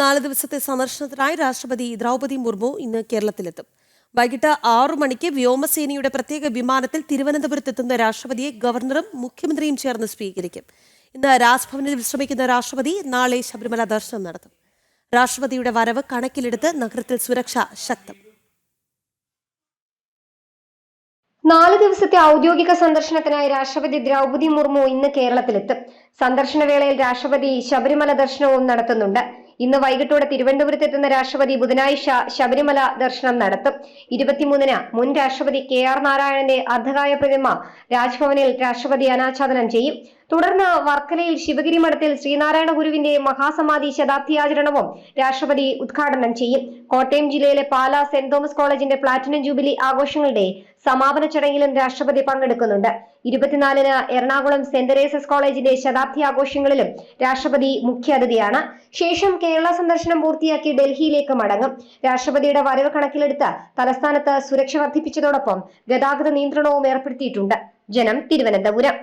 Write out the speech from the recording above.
നാല് ദിവസത്തെ സന്ദർശനത്തിനായി രാഷ്ട്രപതി ദ്രൗപതി മുർമു ഇന്ന് കേരളത്തിലെത്തും. വൈകിട്ട് ആറു മണിക്ക് വ്യോമസേനയുടെ പ്രത്യേക വിമാനത്തിൽ തിരുവനന്തപുരത്ത് എത്തുന്ന രാഷ്ട്രപതിയെ ഗവർണറും മുഖ്യമന്ത്രിയും ചേർന്ന് സ്വീകരിക്കും. ഇന്ന് രാജ്ഭവനിൽ വിശ്രമിക്കുന്ന രാഷ്ട്രപതി നാളെ ശബരിമല ദർശനം നടത്തും. രാഷ്ട്രപതിയുടെ വരവ് കണക്കിലെടുത്ത് നഗരത്തിൽ സുരക്ഷ ശക്തം. നാല് ദിവസത്തെ ഔദ്യോഗിക സന്ദർശനത്തിനായി രാഷ്ട്രപതി ദ്രൗപതി മുർമു ഇന്ന് കേരളത്തിലെത്തും. സന്ദർശന വേളയിൽ രാഷ്ട്രപതി ശബരിമല ദർശനവും നടത്തുന്നുണ്ട്. ഇന്ന് വൈകിട്ടോടെ തിരുവനന്തപുരത്ത് എത്തുന്ന രാഷ്ട്രപതി ബുധനാഴ്ച ശബരിമല ദർശനം നടത്തും. ഇരുപത്തിമൂന്നിന് മുൻ രാഷ്ട്രപതി കെ ആർ നാരായണന്റെ അർദ്ധകായ പ്രതിമ രാജ്ഭവനിൽ രാഷ്ട്രപതി അനാച്ഛാദനം ചെയ്യും. തുടർന്ന് വർക്കലയിൽ ശിവഗിരി മഠത്തിൽ ശ്രീനാരായണ ഗുരുവിന്റെ മഹാസമാധി ശതാബ്ദി ആചരണവും രാഷ്ട്രപതി ഉദ്ഘാടനം ചെയ്യും. കോട്ടയം ജില്ലയിലെ പാലാ സെന്റ് തോമസ് കോളേജിന്റെ പ്ലാറ്റിനം ജൂബിലി ആഘോഷങ്ങളുടെ സമാപന ചടങ്ങിലും രാഷ്ട്രപതി പങ്കെടുക്കുന്നുണ്ട്. ഇരുപത്തിനാലിന് എറണാകുളം സെന്റ് തെരേസസ് കോളേജിന്റെ ശതാബ്ദി ആഘോഷങ്ങളിലും രാഷ്ട്രപതി മുഖ്യാതിഥിയാണ്. ശേഷം കേരള സന്ദർശനം പൂർത്തിയാക്കി ഡൽഹിയിലേക്ക് മടങ്ങും. രാഷ്ട്രപതിയുടെ വരവ് കണക്കിലെടുത്ത് തലസ്ഥാനത്ത് സുരക്ഷ വർദ്ധിപ്പിച്ചതോടൊപ്പം ഗതാഗത നിയന്ത്രണവും ഏർപ്പെടുത്തിയിട്ടുണ്ട്. ജനം തിരുവനന്തപുരം.